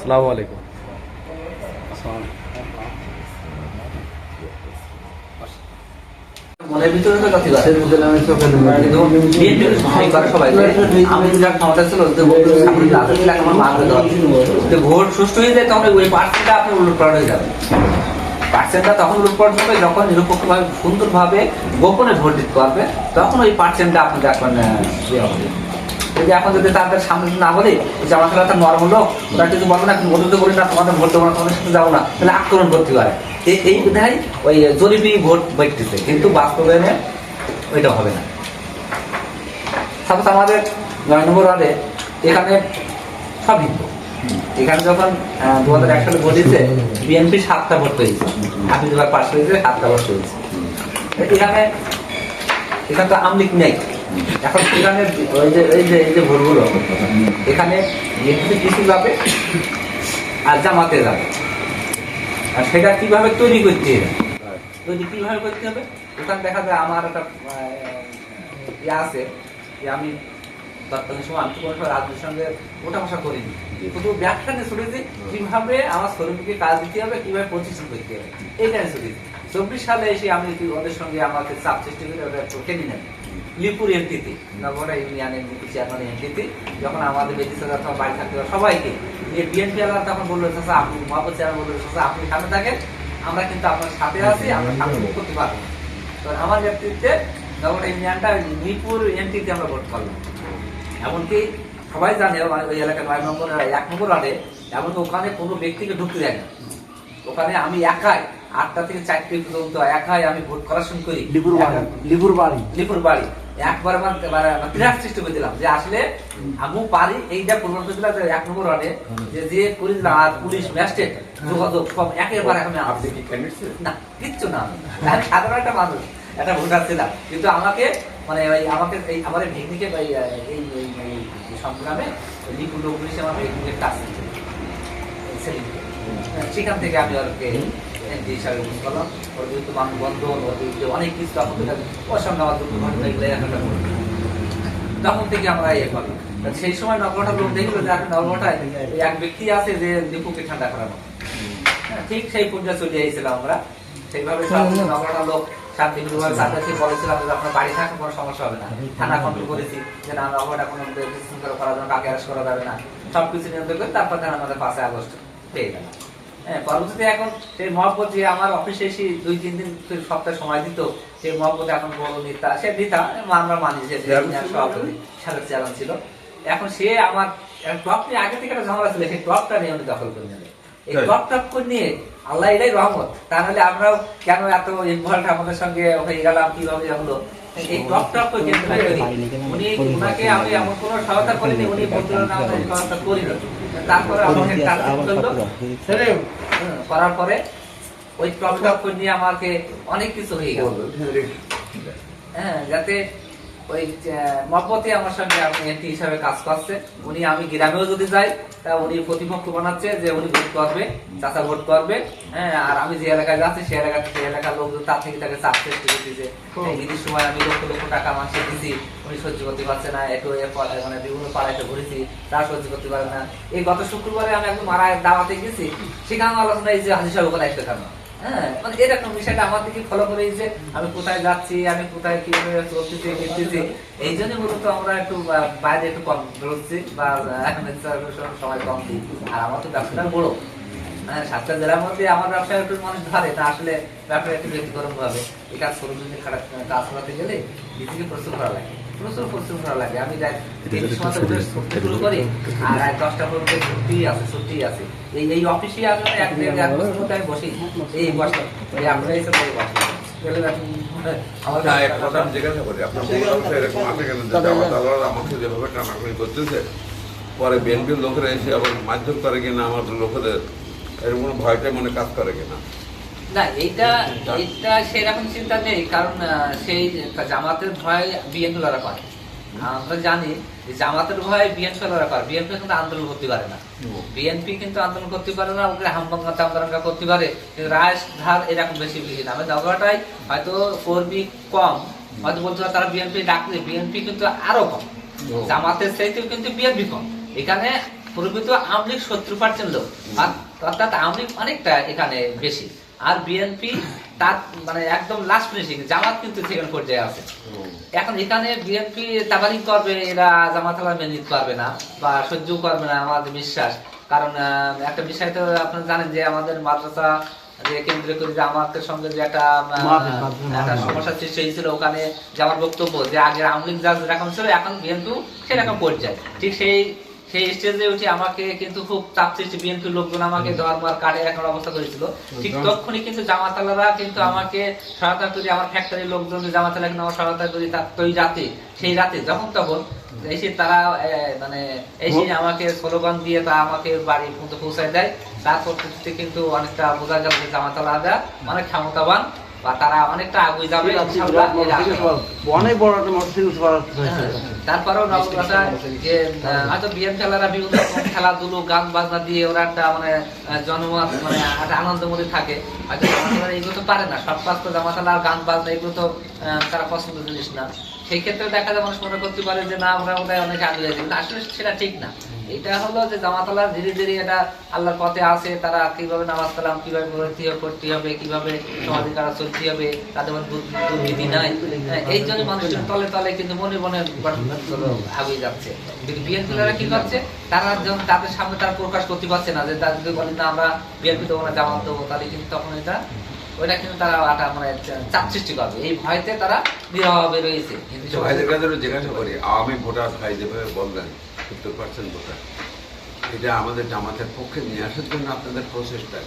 আসসালামু আলাইকুম। মনের ভিতরে তো কথা আছে কিন্তু বিএনপি সবাই সবাই। আমি যার ক্ষমতা ছিল যে ভোট সামনে রাখা ছিল আমার মানবে দেওয়া যে ভোট সুষ্ঠু হয়ে যায় তখন ওই পার্সেন্টটা আপনার উলট হয়ে যাবে। পার্সেন্টটা তখন উলট হবে যখন নিরপেক্ষভাবে সুন্দরভাবে গোপনে ভোট দিতে পারবে তখন ওই পার্সেন্টটা আপনার এখন ইয়ে হবে। যদি এখন যদি তাদের সামনে না বলি যে আমার একটা নর্মাল লোক ওরা কিছু বলবে না ভোট দিতে বলি না, তোমাদের ভোট দেবো না, তোমাদের সাথে যাব না, তাহলে আক্রমণ করতে পারে। এই এই বিধায় ওই জরিপি ভোট বাইতেছে, কিন্তু বাস্তবায়নে ওইটা হবে না। সাপোজ আমাদের নয় নম্বর ওয়ার্ডে এখানে সব হিন্দু এখানে যখন দু হাজার এক সালে দিচ্ছে বিএনপি সাতটা ভোট পেয়েছে। হাফিজুল্লাহ পাশ হয়েছে, সাতটা ভোট পেয়েছে। এখানে এখানে তো আমলিক নেই। এখন ওই যে এই যে এই যে এখানে কিছু যাবে আর জামাতে যাবে। আর সেটা কীভাবে তৈরি করতে হবে? তৈরি কীভাবে করতে হবে? ওখানে দেখা যায় আমার একটা ইয়ে আছে যে আমি তৎকালীন সময় আমি কোনো রাজনীতির সঙ্গে ওটা ভাষা করিনি শুধু ব্যবসা নিয়ে ছুটেছি কীভাবে আমার শ্রমিককে কাজ দিতে হবে কীভাবে প্রতিষ্ঠান করতে হবে। ছুটেছি চব্বিশ সালে এসে আমি ওদের সঙ্গে আমাকে চাপ সৃষ্টি করে টেনে নেন লিপুর এনটিতে নগরা ইউনিয়নের চেয়ারম্যান এনটিতে যখন আমাদের অথবা বাড়ি থাকতে সবাইকে। নিয়ে বিএনপি আলাদা তখন বলল চাষা আপনি মহাপত চেয়ারম্যান বলল চাষা আপনি সামনে থাকেন আমরা কিন্তু আপনার সাথে আছি আমরা সাথে মুখ করতে পারব। তো আমার নেতৃত্বে নগর ইউনিয়নটা মিরপুর এনটিতে আমরা ভোট করলাম। এমনকি সবাই জানে ওই- এলাকার নয় নম্বর এক নম্বর ওয়ার্ডে এমনকি ওখানে কোনো ব্যক্তিকে ঢুকতে দেয় না। ওখানে আমি একাই আটটা থেকে চারটে পর্যন্ত একাই আমি ভোট করাশন করি। লিপুর বাড়ি। লিপুর বাড়ি লিপুর বাড়ি। একবার আমার ত্রিহাস সৃষ্টি করে দিলাম। যে আসলে আমি পারি এইটা প্রমাণ করে দিলাম যে এক নম্বর ওয়ার্ডে যে যে দিলাম আর পুলিশ ম্যাজিস্ট্রেট যোগাযোগ সব একেবারে আমি আপনি কি ক্যান্ডিডেট না কিচ্ছু না আমি। সাধারণ একটা মানুষ একটা ভোটার ছিলাম। কিন্তু আমাকে মানে ওই আমাকে এই আমার ভেগনিকে এই এই সংগ্রামে লোক পুলিশ আমার ভেগনিকে হ্যাঁ, সেখান থেকে আমি ওকে কিছু তখন থেকে আমার ইয়ে করলাম সেই সময় লোক যে এক ব্যক্তি আছে যে দীপুকে ঠান্ডা করানো হ্যাঁ, ঠিক সেই পর্যায়ে চলে আমরা। সেইভাবে লোক বাড়ি কোনো সমস্যা হবে না। করেছি যে না কোনো সবকিছু নিয়ন্ত্রণ করে তারপর আমাদের পাঁচই আগস্ট পেয়ে গেলাম। হ্যাঁ পরবর্তীতে এখন সেই মহব্বত যে আমার অফিসে এসে দুই তিন দিন সপ্তাহে সময় দিত সেই মহব্বত এখন বড় নেতা সে আমরা মানি যে সভাপতি চেয়ারম্যান ছিল। এখন সে আমার টপ নিয়ে আগে থেকে একটা ঝামেলা ছিল সেই টপটা নিয়ে উনি দখল করে নেবে এই? টপ টপ করে নিয়ে? আল্লাহ এটাই রহমত। তা নাহলে আমরাও কেন এত ইনভলভ আমাদের সঙ্গে হয়ে গেলাম কীভাবে হলো? এই করে উনি আমি এমন কোনো সহায়তা করিনি উনি বলছিল না আমি সহায়তা করিনি তারপরে আমাকে করল করার পরে ওই টপ টপ করে নিয়ে আমাকে অনেক কিছু হয়ে গেল হ্যাঁ যাতে ওই আমার সঙ্গে আপনি এমপি হিসাবে কাজ করছে। উনি আমি গ্রামেও যদি যাই তা উনি প্রতিপক্ষ বানাচ্ছে যে উনি ভোট করবে চাচা ভোট করবে হ্যাঁ আর আমি যে এলাকায় যাচ্ছি সেই এলাকা সেই এলাকার লোকজন তার থেকে তাকে চাপ সৃষ্টি করতেছে ঈদের সময় আমি লক্ষ লক্ষ টাকা মানুষের দিছি উনি সহ্য করতে পারছে না একটু মানে বিভিন্ন পাড়ায় ঘুরেছি তারা সহ্য করতে পারে না। এই গত শুক্রবারে আমি একদম মারা দাওয়াতে গেছি সেখানে আলোচনা এই যে হাজির সাহেব ওখানে একটা হ্যাঁ মানে এরকম বিষয়টা আমার দিকে ফলো করে যে আমি কোথায় যাচ্ছি, আমি কোথায় কীভাবে চলতেছি, ফিরতেছি, এই জন্য মূলত আমরা একটু বাইরে একটু কম বেরোচ্ছি বা সময় কম দিই। আর আমার তো ব্যবসাটা বড়। হ্যাঁ সাতটা জেলার মধ্যে আমার ব্যবসা একটু মানুষ ধরে, তা আসলে ব্যবসা একটু ব্যক্তিগরম ভাবে এই কাজ খারাপ কাজ করাতে গেলে, নিজেকে প্রস্তুত করা লাগে। প্রচুর করা লাগে। আমি শুরু করি আর রাত দশটা পর্যন্ত ছুটি আছে ছুটি আছে। এই এই অফিসে আমি এক দেড় এক বছর মধ্যে আমি বসি। এই আপনার এসে বসে। আমার এক আমাকে যেভাবে টানাটানি করতেছে পরে বিএনপির লোকেরা এসে আবার মারধর করে কিনা আমার লোকেদের এরকম কোনো ভয়টা মনে কাজ করে কিনা। না, এইটা এইটা সেরকম চিন্তা নেই, কারণ সেই জামাতের ভয় বিএনপি লড়া পায়। আমরা জানি জামাতের ভয় বিএনপি লড়া পারে বিএনপি কিন্তু আন্দোলন করতে পারে না। বিএনপি কিন্তু আন্দোলন করতে পারে না, ওকে হামবাঙ্গা তামদাঙ্গা করতে পারে। কিন্তু ধার এরকম বেশি বেশি না। আমাদের নগরটাই হয়তো কর্মী কম, হয়তো বলতে পারে তারা বিএনপি ডাকলে, বিএনপি কিন্তু আরও কম। জামাতের চাইতেও কিন্তু বিএনপি কম। এখানে প্রকৃত আমলিক সত্তর পার্সেন্ট লোক। অর্থাৎ আমলিক অনেকটা এখানে বেশি। আর বিএনপি তার মানে একদম লাস্ট ফিনিশিং জামাত কিন্তু সেকেন্ড পর্যায়ে আছে। এখন এখানে বিএনপি তাবালিং করবে এরা জামাত মেনে নিতে পারবে না বা সহ্য করবে না আমাদের বিশ্বাস। কারণ একটা বিষয় তো আপনারা জানেন যে আমাদের মাদ্রাসা যে কেন্দ্র করে যে আমাদের সঙ্গে যে একটা একটা। সমস্যার সৃষ্টি হয়েছিল ওখানে যে আমার বক্তব্য যে আগে আমলিক যা যেরকম ছিল এখন বিএনপি সেরকম পর্যায়ে। ঠিক সেই সেই স্টেজে উঠে আমাকে কিন্তু খুব চাপ সৃষ্টি বিএনপির লোকজন আমাকে ধর্মার কাটে এখন অবস্থা করেছিল। ঠিক তখনই কিন্তু জামাতালারা কিন্তু আমাকে সহায়তা করি আমার ফ্যাক্টরির লোকজন জামাতালা কিন্তু আমার সহায়তা করি তার তো ওই রাতে সেই রাতে যখন তখন এসে তারা মানে এসে আমাকে স্লোগান দিয়ে তা আমাকে বাড়ি পর্যন্ত পৌঁছায় দেয়। তার পরবর্তীতে কিন্তু অনেকটা বোঝা গেল যে জামাতালারা অনেক ক্ষমতাবান। বা তারা অনেকটা আগুই যাবে অনেক বড় একটা মোটরসাইকেল তারপরেও যে হয়তো বিএম খেলারা বিভিন্ন খেলাধুলো গান বাজনা দিয়ে ওরা একটা মানে জনমত মানে একটা আনন্দ মধ্যে থাকে। হয়তো এগুলো তো পারে না সব কাজ তো জামাতালা গান বাজনা এগুলো তো তারা পছন্দ জিনিস না। সেই ক্ষেত্রে দেখা যায় মানুষ মনে করতে পারে যে না আমরা ওটাই অনেক আগে যাই কিন্তু আসলে সেটা ঠিক না। এটা হলো যে জামাতালা ধীরে ধীরে এটা আল্লাহর পথে আছে। তারা কীভাবে নামাজ কালাম কীভাবে হবে করতে হবে কীভাবে সমাজে কারা চলতে হবে তাদের মধ্যে দুর- দুর্নীতি নাই। হ্যাঁ, এই জন্য মানুষের তলে তলে কিন্তু মনে মনে আগে যাচ্ছে। কিন্তু বিএনপিরা কি করছে? তারা যখন তাদের সামনে তারা প্রকাশ করতে পারছে না যে তারা যদি বলে না আমরা বিএনপি দেবো না জামাত দেবো তাহলে কিন্তু তখন এটা ওইটা কিন্তু তারা আটা মানে চাপ সৃষ্টি করবে এই ভয়তে তারা নিরবে রয়েছে কিন্তু ভাইদের কাছে জিজ্ঞাসা করি, আওয়ামী ভোটার ভাই যেভাবে বললেন, সত্তর পার্সেন্ট ভোটার, এটা আমাদের জামাতের পক্ষে নিয়ে আসার জন্য আপনাদের প্রচেষ্টা?